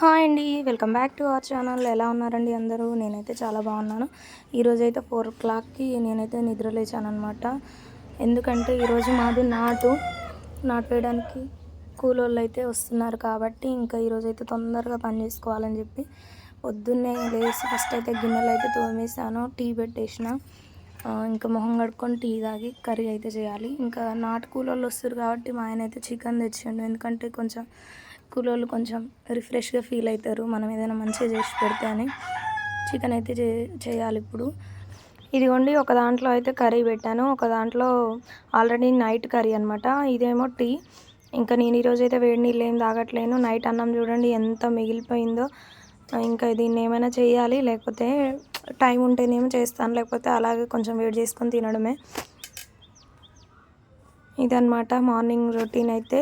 Hi అండి welcome back to our channel. ఎలా ఉన్నారండి అందరూ? నేనైతే చాలా బాగున్నాను. ఈరోజు అయితే ఫోర్ ఓ క్లాక్కి నేనైతే నిద్ర లేచాను అనమాట ఎందుకంటే ఈరోజు మాది నాటు. నాటు వేయడానికి కూలోళ్ళు అయితే వస్తున్నారు కాబట్టి ఇంకా ఈరోజు అయితే తొందరగా పని చేసుకోవాలని చెప్పి పొద్దున్నే లేచి ఫస్ట్ అయితే గిన్నెలు అయితే తోమేసాను టీ పెట్టేసిన. ఇంకా మొహం కడుక్కొని టీ తాగి కర్రీ అయితే చేయాలి. ఇంకా నాటు కూలోళ్ళు వస్తారు కాబట్టి మా ఆయన అయితే చికెన్ తెచ్చిండు. ఎందుకంటే కొంచెం కూలోళ్ళు కొంచెం రిఫ్రెష్గా ఫీల్ అవుతారు. మనం ఏదైనా మంచిగా చేసి పెడితే అని చికెన్ అయితే చే చేయాలి ఇప్పుడు. ఇదిగోండి ఒక దాంట్లో అయితే కర్రీ పెట్టాను. ఒక దాంట్లో ఆల్రెడీ నైట్ కర్రీ అనమాట ఇదేమో టీ. ఇంకా నేను ఈరోజు అయితే వేడి నీళ్ళు ఏం తాగట్లేను. నైట్ అన్నం చూడండి ఎంత మిగిలిపోయిందో. ఇంకా దీన్ని ఏమైనా చేయాలి లేకపోతే టైం ఉంటేనేమో చేస్తాను లేకపోతే అలాగే కొంచెం వేడి చేసుకొని తినడమే. ఇదన్నమాట మార్నింగ్ రొటీన్ అయితే.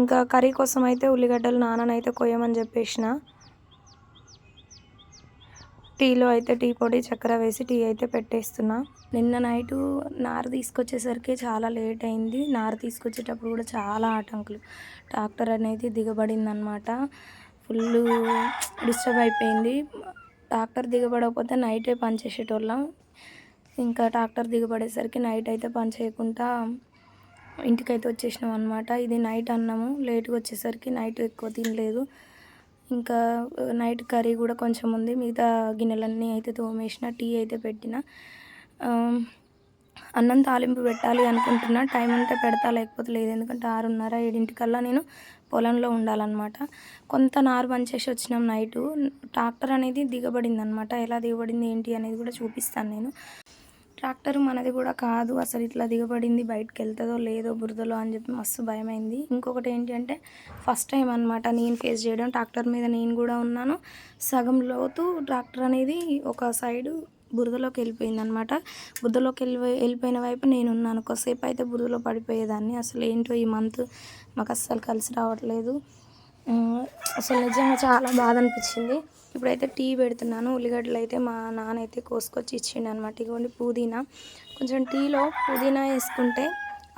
ఇంకా కర్రీ కోసం అయితే ఉల్లిగడ్డలు నాననైతే కొయ్యమని చెప్పేసిన. టీలో అయితే టీ పొడి చక్కెర వేసి టీ అయితే పెట్టేస్తున్నా. నిన్న నైటు నార తీసుకొచ్చేసరికి చాలా లేట్ అయింది. నార తీసుకొచ్చేటప్పుడు కూడా చాలా ఆటంకులు. ట్రాక్టర్ అనేది దిగబడింది అనమాట ఫుల్ డిస్టర్బ్ అయిపోయింది. ట్రాక్టర్ దిగబడకపోతే నైటే పని చేసేటోళ్ళం. ఇంకా ట్రాక్టర్ దిగబడేసరికి నైట్ అయితే పని చేయకుండా ఇంటికైతే వచ్చేసినాం అనమాట ఇది నైట్ అన్నము. లేట్గా వచ్చేసరికి నైట్ ఎక్కువ తినలేదు. ఇంకా నైట్ కర్రీ కూడా కొంచెం ఉంది. మిగతా గిన్నెలన్నీ అయితే తోమేసిన టీ అయితే పెట్టిన. అన్నం తాలింపు పెట్టాలి అనుకుంటున్నా. టైం ఉంటే పెడతా లేకపోతే లేదు. ఎందుకంటే ఆరున్నర ఏడింటికల్లా నేను పొలంలో ఉండాలన్నమాట. కొంత నారు పంచేసి వచ్చినాం నైటు. ట్రాక్టర్ అనేది దిగబడింది అనమాట ఎలా దిగబడింది ఏంటి అనేది కూడా చూపిస్తాను నేను. ట్రాక్టర్ మనది కూడా కాదు. అసలు ఇట్లా దిగబడింది బయటకు వెళ్తుందో లేదో బురదలో అని చెప్పి మస్తు భయమైంది. ఇంకొకటి ఏంటంటే ఫస్ట్ టైం అనమాట నేను ఫేస్ చేయడం. ట్రాక్టర్ మీద నేను కూడా ఉన్నాను. సగం లోతు ట్రాక్టర్ అనేది ఒక సైడు బురదలోకి వెళ్ళిపోయింది అనమాట బురదలోకి వెళ్ళి వెళ్ళిపోయిన వైపు నేను ఉన్నాను. కొద్దిసేపు అయితే బురదలో పడిపోయేదాన్ని. అసలు ఏంటో ఈ మంత్ మాకు అస్సలు కలిసి రావట్లేదు. అసలు నిజంగా చాలా బాధ అనిపించింది. ఇప్పుడైతే టీ పెడుతున్నాను. ఉల్లిగడ్డలు అయితే మా నాన్న అయితే కోసుకొచ్చి ఇచ్చిండు అనమాట ఇగోండి పుదీనా. కొంచెం టీలో పుదీనా వేసుకుంటే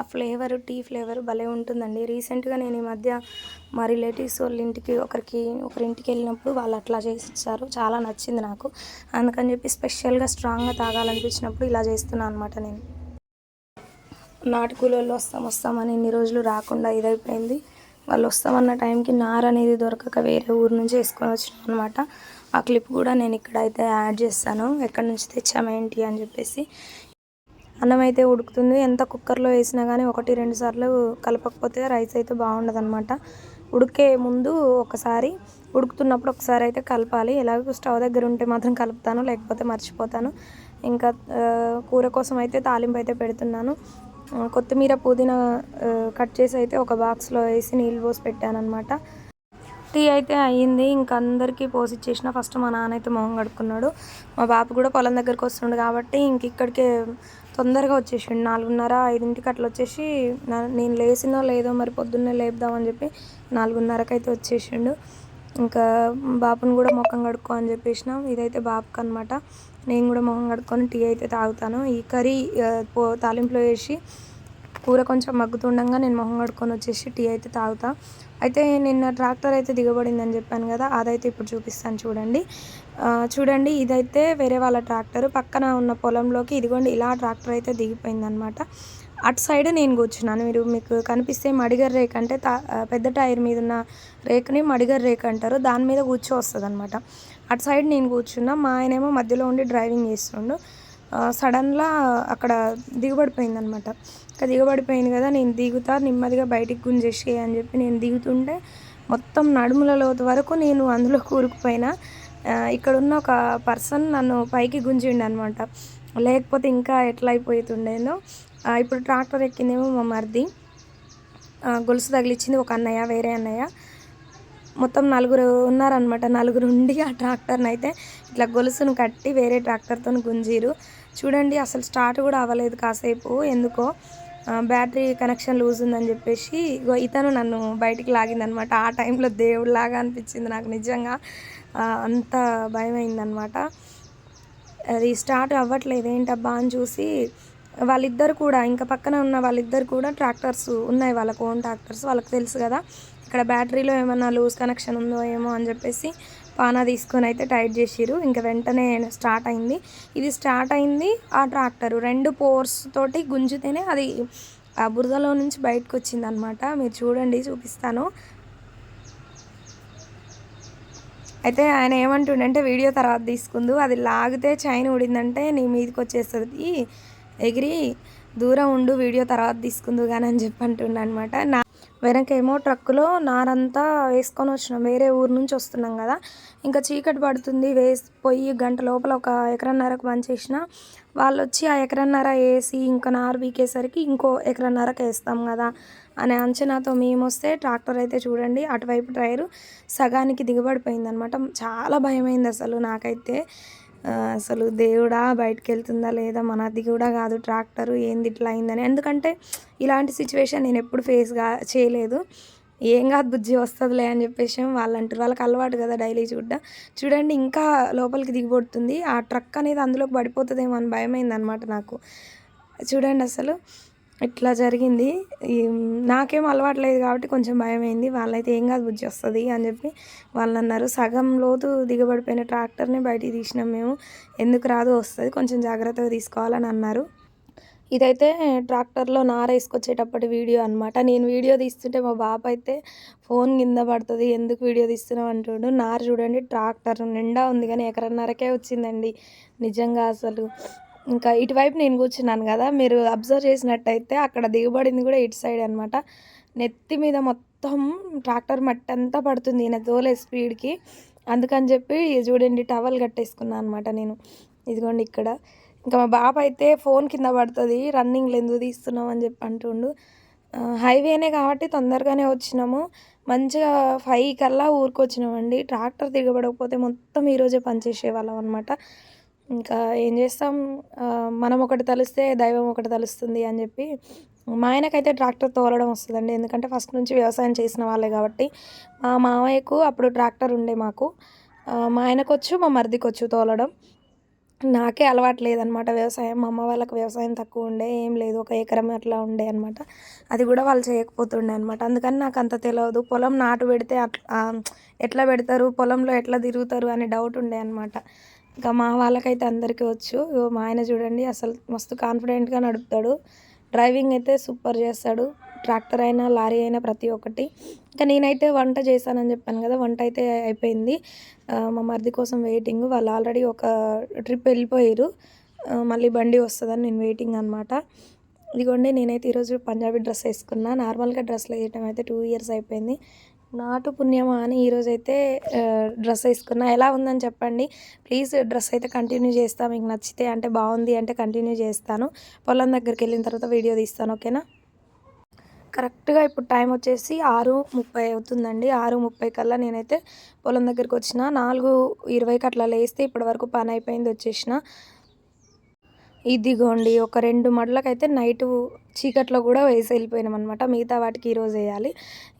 ఆ ఫ్లేవర్ టీ ఫ్లేవర్ భలే ఉంటుందండి. రీసెంట్గా నేను ఈ మధ్య మా రిలేటివ్స్ వాళ్ళ ఇంటికి ఒకరికి ఒకరింటికి వెళ్ళినప్పుడు వాళ్ళు అట్లా చేసి ఇచ్చారు. చాలా నచ్చింది నాకు. అందుకని చెప్పి స్పెషల్గా స్ట్రాంగ్గా తాగాలనిపించినప్పుడు ఇలా చేస్తున్నాను అనమాట నేను. నాటుకూలలో వస్తాం వస్తామని ఇన్ని రోజులు రాకుండా ఇదైపోయింది. వాళ్ళు వస్తామన్న టైంకి నార అనేది దొరకక వేరే ఊరు నుంచి వేసుకొని వచ్చినాం అనమాట ఆ క్లిప్ కూడా నేను ఇక్కడైతే యాడ్ చేస్తాను. ఎక్కడి నుంచి తెచ్చాము ఏంటి అని చెప్పేసి. అన్నం అయితే ఉడుకుతుంది. ఎంత కుక్కర్లో వేసినా కానీ ఒకటి రెండు సార్లు కలపకపోతే రైస్ అయితే బాగుండదు అనమాట ఉడికే ముందు ఒకసారి ఉడుకుతున్నప్పుడు ఒకసారి అయితే కలపాలి. ఎలాగో స్టవ్ దగ్గర ఉంటే మాత్రం కలుపుతాను లేకపోతే మర్చిపోతాను. ఇంకా కూర కోసం అయితే తాలింపు అయితే పెడుతున్నాను. కొత్తిమీర పుదీనా కట్ చేసి అయితే ఒక బాక్స్లో వేసి నీళ్ళు పోసి పెట్టాను అనమాట టీ అయితే అయ్యింది. ఇంకా అందరికీ పోసి ఇచ్చేసిన ఫస్ట్ మా నాన్న అయితే మొహం కడుక్కున్నాడు. మా బాబు కూడా పొలం దగ్గరికి వస్తుండు కాబట్టి ఇంక ఇక్కడికే తొందరగా వచ్చేసిండు. నాలుగున్నర ఐదింటికి అట్లా వచ్చేసి నేను లేసినో లేదో మరి పొద్దున్నే లేపుదామని చెప్పి నాలుగున్నరకు అయితే వచ్చేసిండు. ఇంకా బాపుని కూడా మొఖం కడుక్కో అని చెప్పేసినాం. ఇదైతే బాబుకి అనమాట నేను కూడా మొహం కడుక్కొని టీ అయితే తాగుతాను. ఈ కర్రీ పో తాలింపులో వేసి కూర కొంచెం మగ్గుతుండగా నేను మొహం కడుక్కొని వచ్చేసి టీ అయితే తాగుతా. అయితే నిన్న ట్రాక్టర్ అయితే దిగబడిందని చెప్పాను కదా అదైతే ఇప్పుడు చూపిస్తాను చూడండి. చూడండి ఇదైతే వేరే వాళ్ళ ట్రాక్టర్. పక్కన ఉన్న పొలంలోకి ఇదిగోండి ఇలా ట్రాక్టర్ అయితే దిగిపోయిందనమాట అటు సైడ్ నేను కూర్చున్నాను. మీరు మీకు కనిపిస్తే మడిగర్ రేక్ అంటే తా- పెద్ద టైర్ మీద ఉన్న రేక్ని మడిగర్ రేక్ అంటారు. దాని మీద కూర్చో వస్తుంది అనమాట అటు సైడ్ నేను కూర్చున్నా మా ఆయనేమో మధ్యలో ఉండి డ్రైవింగ్ చేస్తుండు. సడన్లా అక్కడ దిగబడిపోయింది అనమాట ఇంకా దిగబడిపోయింది కదా నేను దిగుతా నెమ్మదిగా బయటికి గుంజేసి అని చెప్పి నేను దిగుతుంటే మొత్తం నడుముల లోతు వరకు నేను అందులో కూరుకుపోయినా. ఇక్కడ ఉన్న ఒక పర్సన్ నన్ను పైకి గుంజిండు అనమాట లేకపోతే ఇంకా ఎట్లా అయిపోతుండేనో. ఇప్పుడు ట్రాక్టర్ ఎక్కిందేమో మా మరిది. గొలుసు తగిలిచ్చింది ఒక అన్నయ్య వేరే అన్నయ్య. మొత్తం నలుగురు ఉన్నారనమాట నలుగురు ఉండి ఆ ట్రాక్టర్ని అయితే ఇట్లా గొలుసును కట్టి వేరే ట్రాక్టర్తో గుంజీరు. చూడండి అసలు స్టార్ట్ కూడా అవ్వలేదు కాసేపు. ఎందుకో బ్యాటరీ కనెక్షన్ లూజ్ ఉందని చెప్పేసి ఇతను నన్ను బయటికి లాగిందనమాట ఆ టైంలో దేవుడిలాగా అనిపించింది నాకు నిజంగా. అంత భయం అయిందనమాట అది స్టార్ట్ అవ్వట్లేదు. ఏంటబ్బా అని చూసి వాళ్ళిద్దరు కూడా ఇంకా పక్కన ఉన్న వాళ్ళిద్దరు కూడా ట్రాక్టర్స్ ఉన్నాయి. వాళ్ళకు ఓన్ ట్రాక్టర్స్ వాళ్ళకి తెలుసు కదా. ఇక్కడ బ్యాటరీలో ఏమన్నా లూజ్ కనెక్షన్ ఉందో ఏమో అని చెప్పేసి పానా తీసుకొని అయితే టైట్ చేసిరు ఇంకా వెంటనే స్టార్ట్ అయింది. ఇది స్టార్ట్ అయింది ఆ ట్రాక్టర్. రెండు పోర్స్ తోటి గుంజితేనే అది ఆ బురదలో నుంచి బయటకు వచ్చింది అనమాట మీరు చూడండి చూపిస్తాను. అయితే ఆయన ఏమంటుండంటే వీడియో తర్వాత తీసుకుందు. అది లాగితే చైన్ ఊడిందంటే నీ మీదకి వచ్చేస్తుంది. ఎగిరి దూరం ఉండు వీడియో తర్వాత తీసుకుందు కానీ అని చెప్పి అంటుండ అనమాట నా వెనకేమో ట్రక్కులో నారంతా వేసుకొని వచ్చినాం. వేరే ఊరు నుంచి వస్తున్నాం కదా. ఇంకా చీకటి పడుతుంది. వేసి పోయి గంట లోపల ఒక ఎకరన్నరకు పనిచేసిన వాళ్ళు వచ్చి ఆ ఎకరన్నర వేసి ఇంకా నారు బీకేసరికి ఇంకో ఎకరన్నరకు వేస్తాం కదా అనే అంచనాతో మేము వస్తే ట్రాక్టర్ అయితే చూడండి అటువైపు టైరు సగానికి దిగబడిపోయింది అనమాట చాలా భయమైంది అసలు నాకైతే. అసలు దేవుడా బయటకు వెళ్తుందా లేదా? మనది కూడా కాదు ట్రాక్టర్ ఏంది ఇట్లా అయిందని. ఎందుకంటే ఇలాంటి సిచ్యువేషన్ నేను ఎప్పుడు ఫేస్గా చేయలేదు. ఏం కాదు బుజ్జి వస్తుందిలే అని చెప్పేసి వాళ్ళు అంటారు వాళ్ళకి అలవాటు కదా డైలీ చూడ్డా. చూడండి ఇంకా లోపలికి దిగిపోతుంది ఆ ట్రక్ అనేది అందులోకి పడిపోతుందేమో అని భయమైంది అనమాట నాకు. చూడండి అసలు. ఇట్లా జరిగింది. నాకేం అలవాటు లేదు కాబట్టి కొంచెం భయం అయింది వాళ్ళైతే ఏం కాదు బుజ్జి వస్తుంది అని చెప్పి వాళ్ళు అన్నారు సగం లోతు దిగబడిపోయిన ట్రాక్టర్ని బయటికి తీసినాం మేము. ఎందుకు రాదు వస్తుంది కొంచెం జాగ్రత్తగా తీసుకోవాలని అన్నారు. ఇదైతే ట్రాక్టర్లో నార వేసుకొచ్చేటప్పటి వీడియో అనమాట నేను వీడియో తీస్తుంటే మా బాబు అయితే ఫోన్ కింద పడుతుంది. ఎందుకు వీడియో తీస్తున్నాం అంటుండు. నార చూడండి ట్రాక్టర్ నిండా ఉంది కానీ ఎకరన్నరకే వచ్చిందండి. నిజంగా అసలు ఇంకా ఇటువైపు నేను కూర్చున్నాను కదా మీరు అబ్జర్వ్ చేసినట్టయితే అక్కడ దిగుబడింది కూడా ఇటు సైడ్ అనమాట నెత్తి మీద మొత్తం ట్రాక్టర్ మట్టి అంతా పడుతుంది ఈయన తోలే స్పీడ్కి అందుకని చెప్పి చూడండి టవల్ కట్టేసుకున్నాను అనమాట నేను. ఇదిగోండి ఇక్కడ. ఇంకా మా బాబు అయితే ఫోన్ కింద పడుతుంది రన్నింగ్లు ఎందుకు తీస్తున్నాం అని చెప్పి అంటుండు. హైవేనే కాబట్టి తొందరగానే వచ్చినాము. మంచిగా ఫైవ్ కల్లా ఊరికి వచ్చినామండి ట్రాక్టర్ దిగబడకపోతే మొత్తం ఈరోజే పనిచేసే వాళ్ళం అనమాట ఇంకా ఏం చేస్తాం? మనం ఒకటి తలిస్తే దైవం ఒకటి తలుస్తుంది అని చెప్పి మా ఆయనకైతే ట్రాక్టర్ తోలడం వస్తుందండి. ఎందుకంటే ఫస్ట్ నుంచి వ్యవసాయం చేసిన వాళ్ళే కాబట్టి మా మామయ్యకు అప్పుడు ట్రాక్టర్ ఉండే మాకు. మా ఆయనకొచ్చు మా మరిదికొచ్చు తోలడం. నాకే అలవాటు లేదనమాట వ్యవసాయం. మా అమ్మ వాళ్ళకి వ్యవసాయం తక్కువ ఉండే ఏం లేదు ఒక ఎకరం అట్లా ఉండే అనమాట. అది కూడా వాళ్ళు చేయకపోతుండే అనమాట. అందుకని నాకు అంత తెలియదు పొలం నాటు పెడితే అట్లా ఎట్లా పెడతారు? పొలంలో ఎట్లా తిరుగుతారు? అనే డౌట్ ఉండే అనమాట. ఇంకా మా వాళ్ళకైతే అందరికీ వచ్చు. మా ఆయన చూడండి అసలు మస్తు కాన్ఫిడెంట్గా నడుపుతాడు. డ్రైవింగ్ అయితే సూపర్ చేస్తాడు. ట్రాక్టర్ అయినా లారీ అయినా ప్రతి ఒక్కటి. ఇంకా నేనైతే వంట చేశానని చెప్పాను కదా వంట అయితే అయిపోయింది. మా మరిది కోసం వెయిటింగ్ వాళ్ళు ఆల్రెడీ ఒక ట్రిప్ వెళ్ళిపోయారు. మళ్ళీ బండి వస్తుందని నేను వెయిటింగ్ అనమాట ఇదిగోండి నేనైతే ఈరోజు పంజాబీ డ్రెస్ వేసుకున్నా. నార్మల్గా డ్రెస్లు వేయటం అయితే టూ ఇయర్స్ అయిపోయింది. నాటు పుణ్యమా అని ఈరోజు అయితే డ్రెస్ వేసుకున్నా. ఎలా ఉందని చెప్పండి. ప్లీజ్ డ్రెస్ అయితే కంటిన్యూ చేస్తాను మీకు నచ్చితే అంటే బాగుంది అంటే కంటిన్యూ చేస్తాను. పొలం దగ్గరికి వెళ్ళిన తర్వాత వీడియో తీస్తాను. ఓకేనా? కరెక్ట్గా ఇప్పుడు టైం వచ్చేసి ఆరు ముప్పై అవుతుందండి. ఆరు ముప్పై కల్లా నేనైతే పొలం దగ్గరికి వచ్చిన. నాలుగు ఇరవైకి అట్లా లేస్తే ఇప్పటి వరకు పని అయిపోయింది వచ్చేసిన. ఇదిగోండి ఒక రెండు మడలకైతే నైట్ చీకట్లో కూడా వేసి వెళ్ళిపోయినాం అనమాట మిగతా వాటికి ఈరోజు వేయాలి.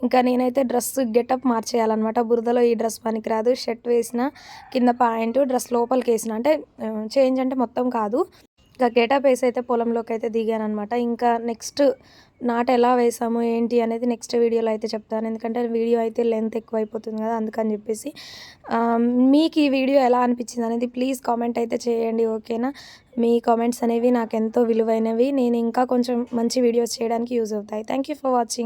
ఇంకా నేనైతే డ్రెస్ గెటప్ మార్చేయాలన్నమాట. బురదలో ఈ డ్రెస్ పనికిరాదు. షర్ట్ వేసిన కింద ప్యాంటు డ్రెస్ లోపలికి వేసిన. అంటే చేంజ్ అంటే మొత్తం కాదు. ఇంకా గెటప్ వేసి అయితే పొలంలోకి అయితే దిగాను అనమాట ఇంకా నెక్స్ట్ నాట ఎలా వేసాము ఏంటి అనేది నెక్స్ట్ వీడియోలో అయితే చెప్తాను. ఎందుకంటే వీడియో అయితే లెంత్ ఎక్కువ అయిపోతుంది కదా అందుకని చెప్పేసి మీకు ఈ వీడియో ఎలా అనిపించింది అనేది ప్లీజ్ కామెంట్ అయితే చేయండి ఓకేనా మీ కామెంట్స్ అనేవి నాకు ఎంతో విలువైనవి. నేను ఇంకా కొంచెం మంచి వీడియోస్ చేయడానికి యూజ్ అవుతాయి. Thank you for watching